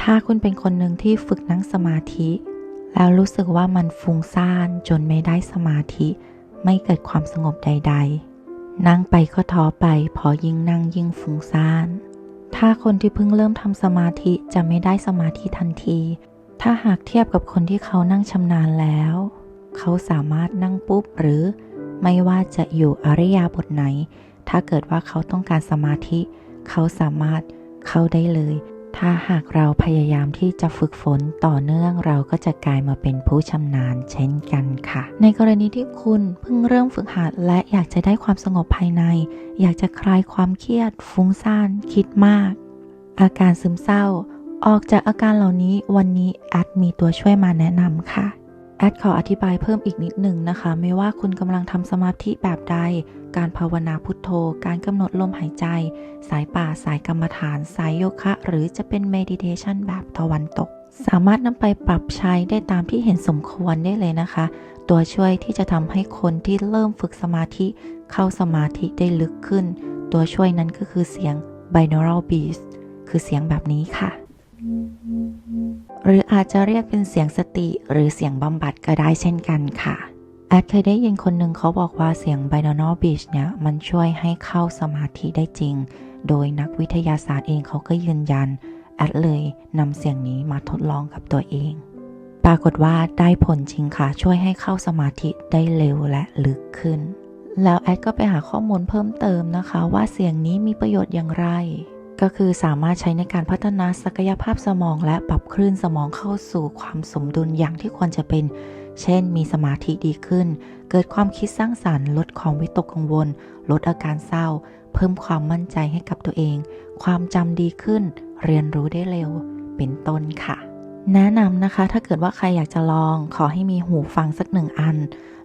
ถ้าคุณเป็นคนหนึ่งที่ฝึกนั่งสมาธิ แล้วรู้สึกว่ามันฟุ้งซ่านจนไม่ได้สมาธิ ไม่เกิดความสงบใด ๆ นั่งไปก็ท้อไปพอยิ่งนั่งยิ่งฟุ้งซ่าน ถ้าคนที่เพิ่งเริ่มทำสมาธิจะไม่ได้สมาธิทันที ถ้าหากเทียบกับคนที่เขานั่งชำนาญแล้ว เขาสามารถนั่งปุ๊บหรือ ไม่ว่าจะอยู่อริยาบทไหน ถ้าเกิดว่าเขาต้องการสมาธิ เขาสามารถเข้าได้เลย ถ้าหากเราพยายามที่จะฝึกฝนต่อเนื่องเราก็จะกลายมาเป็นผู้ชำนาญเช่นกันค่ะ ในกรณีที่คุณเพิ่งเริ่มฝึกหัดและอยากจะได้ความสงบภายใน อยากจะคลายความเครียด ฟุ้งซ่าน คิดมาก อาการซึมเศร้า ออกจากอาการเหล่านี้วันนี้แอดมีตัวช่วยมาแนะนำค่ะ แอดขออธิบายเพิ่มอีกนิดหนึ่งนะคะ ไม่ว่าคุณกำลังทำสมาธิแบบใด การภาวนาพุทโธ การกำหนดลมหายใจ สายป่าสายกรรมฐาน สายโยคะ หรือจะเป็นเมดิเทชันแบบตะวันตก สามารถนำไปปรับใช้ได้ตามที่เห็นสมควรได้เลยนะคะ ตัวช่วยที่จะทำให้คนที่เริ่มฝึกสมาธิเข้าสมาธิได้ลึกขึ้น ตัวช่วยนั้นก็คือเสียง binaural beats คือเสียงแบบนี้ค่ะ หรืออาจจะเรียกเป็นเสียงสติหรือเสียงบำบัดก็ได้เช่นกันค่ะแอดเคยได้ยินคนหนึ่งเขาบอกว่าเสียง binaural beats เนี่ย มันช่วยให้เข้าสมาธิได้จริง โดยนักวิทยาศาสตร์เองเขาก็ยืนยัน แอดเลยนำเสียงนี้มาทดลองกับตัวเอง ปรากฏว่าได้ผลจริงค่ะ ช่วยให้เข้าสมาธิได้เร็วและลึกขึ้น แล้วแอดก็ไปหาข้อมูลเพิ่มเติมนะคะ ว่าเสียงนี้มีประโยชน์อย่างไร ก็คือสามารถใช้ในการพัฒนาศักยภาพสมอง และปรับคลื่นสมองเข้าสู่ความสมดุลอย่างที่ควรจะเป็น เช่น มีสมาธิดีขึ้น เกิดความคิดสร้างสารรค์ ลดความวิตกกังวล ลดอาการเศร้า เพิ่มความมั่นใจให้กับตัวเอง ความจำดีขึ้น เรียนรู้ได้เร็ว เป็นต้นค่ะ แนะนำนะคะ ถ้าเกิดว่าใครอยากจะลอง ขอให้มีหูฟังสักหนึ่งอัน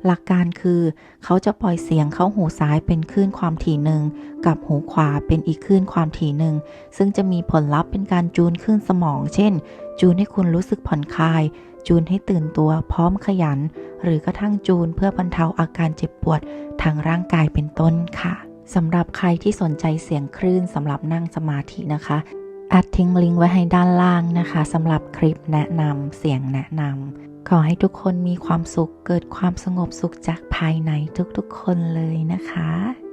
หลักการคือ เขาจะปล่อยเสียงเข้าหูซ้ายเป็นคลื่นความถี่หนึ่ง กับหูขวาเป็นอีกคลื่นความถี่หนึ่ง ซึ่งจะมีผลลัพธ์เป็นการจูนคลื่นสมอง เช่น จูนให้คุณรู้สึกผ่อนคลาย จูนให้ตื่นตัวพร้อมขยัน หรือกระทั่งจูนเพื่อบรรเทาอาการเจ็บปวดทางร่างกายเป็นต้นค่ะสำหรับใครที่สนใจเสียงคลื่นสำหรับนั่งสมาธินะคะ อดทิ้งลิงก์ไว้ให้ด้านล่างนะคะสำหรับคลิปแนะนำเสียงแนะนำขอให้ทุกคนมีความสุขเกิดความสงบสุขจากภายในทุกๆคนเลยนะคะ